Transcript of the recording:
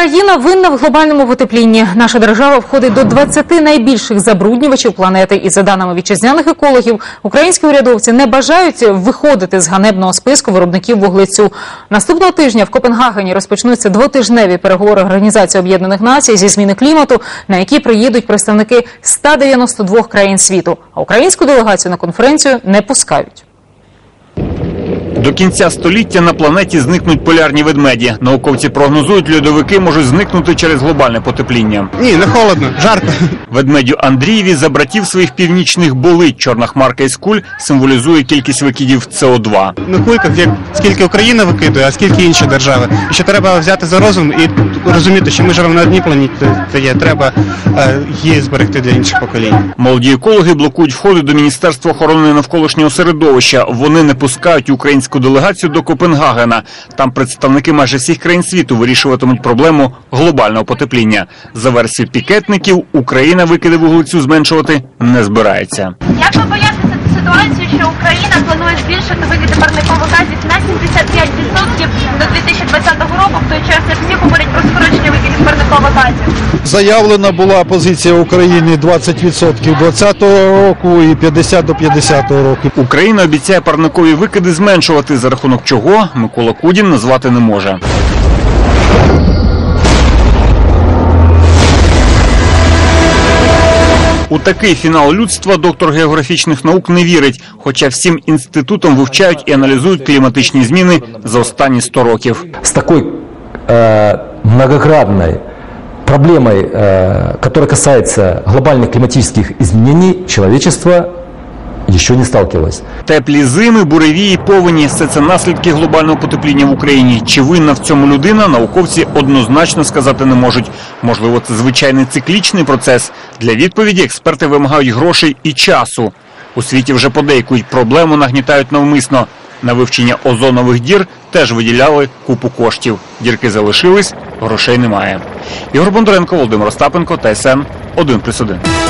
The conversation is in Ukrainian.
Україна винна в глобальному потеплінні. Наша держава входить до 20 найбільших забруднювачів планети. І за даними вітчизняних екологів, українські урядовці не бажають виходити з ганебного списку виробників вуглецю. Наступного тижня в Копенгагені розпочнуться двотижневі переговори Організації Об'єднаних Націй зі зміни клімату, на які приїдуть представники 192 країн світу. А українську делегацію на конференцію не пускають. До кінця століття на планеті зникнуть полярні ведмеді. Науковці прогнозують, льодовики можуть зникнути через глобальне потепління. Ні, не холодно, жарко. Ведмедю Андрієві за братів своїх північних болить. Чорна хмарка із куль символізує кількість викидів СО2. На кульках як скільки Україна викидує, а скільки інші держави. І що треба взяти за розум і розуміти, що ми живемо на одній планеті, є треба е, її зберегти для інших поколінь. Молоді екологи блокують входи до Міністерства охорони навколишнього середовища. Вони не пускають українську делегацію до Копенгагена. Там представники майже всіх країн світу вирішуватимуть проблему глобального потепління. За версією пікетників, Україна викиди вуглецю зменшувати не збирається. Як ви поясните ситуацію, що Україна планує збільшити викиди парникових газів на 75% до 2020 року, в той час як всі говорять про скорочення викидів парникових газів? Заявлена була позиція України 20% 2020 року і 50 до 50 року. Україна обіцяє парникові викиди зменшувати, за рахунок чого Микола Кудін назвати не може. У такий фінал людства доктор географічних наук не вірить, хоча всім інститутом вивчають і аналізують кліматичні зміни за останні 100 років. с такой э, многоградной проблемой, э, которая касается глобальных климатических изменений, человечество еще не сталкивалось. Теплі зими, буревії, повені все це наслідки глобального потепління в Україні. Чи винна в цьому людина? Науковці однозначно сказати не можуть. Можливо, це звичайний циклічний процес. Для відповіді експерти вимагають грошей і часу. У світі вже подейкують проблему, нагнітають навмисно. На вивчення озонових дір теж виділяли купу коштів. Дірки залишились, грошей немає. Ігор Бондаренко, Володимир Остапенко, ТСН 1+,1.